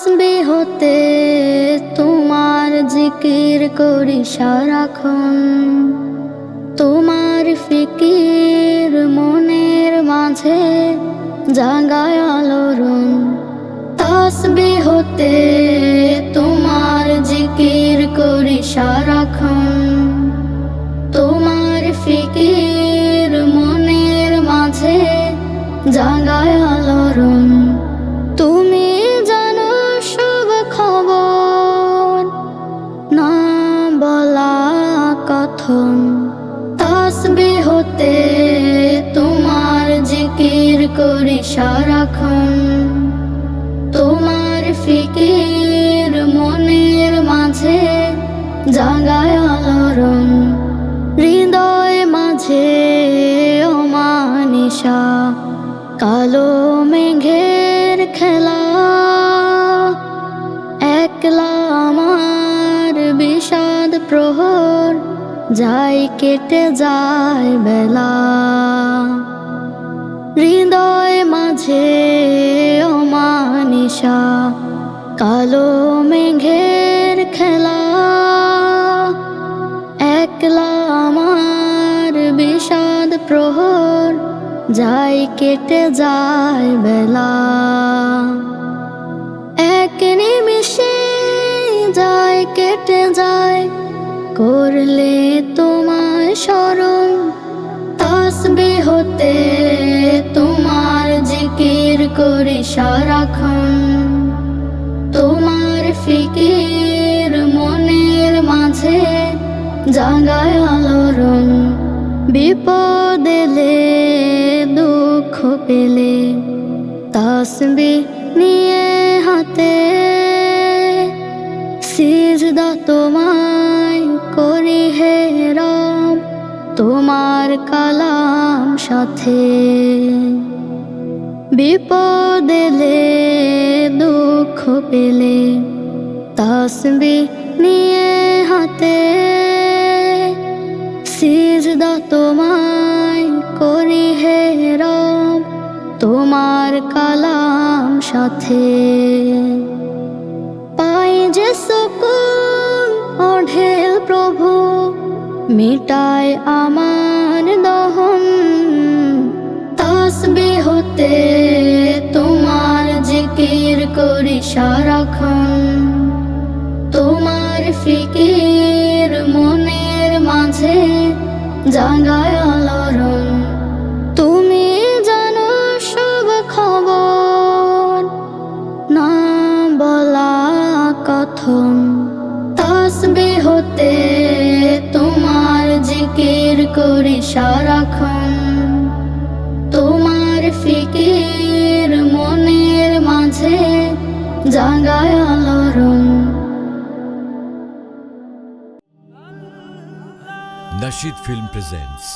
তাসবি হতে তোমার জিকির করি সারাক্ষণ? তোমার ফিকির মনের মাঝে জাগায় আলোড়ন। তাসবি হতে তোমার জিকির করি সারাক্ষণ। তোমার ফিকির মনের মাঝে জাগায় কথন তাসবি হতে তোমার জিকির করি সারাক্ষণ। তোমার ফিকির মনের মাঝে জাগায় আলোড়ন। বিষাদ প্রহর, যাই কেটে যায় বেলা। হৃদয় মাঝে অমানিসা, কালো মেঘের খেলা। একলা আমার বিষাদ প্রহর, যাই কেটে যায় বেলা। এক নিমিষে যায় কেটে যায়। করলে তোমায় স্মরণ তাসবি হতে, তোমার জিকির করি সারাক্ষণ। তোমার ফিকির মনের মাঝে জাগায় আলোড়ন। বিপদ এলে, দুঃখ পেলে তাসবি নিয়ে হাতে সিজদা তোমায় করি হে রাম তোমার কালাম সাথে। বিপদ এলে, দুঃখ পেলে, তাসবি নিয়ে হাতে। সিজদা তোমায় করি হে রাম তোমার কালাম সাথে। যে সকল অঢেল প্রভু মিটায় আমার দহন। তাসবি হতে তোমার জিকির করি সারাক্ষণ। তোমার ফিকির মনের মাঝে জাগায় আলোড়ন। কথন তাসবি হতে তোমার জিকির করি সারাক্ষণ। তোমার ফিকির মনের মাঝে জাগায় আলোড়ন। Nashid Film presents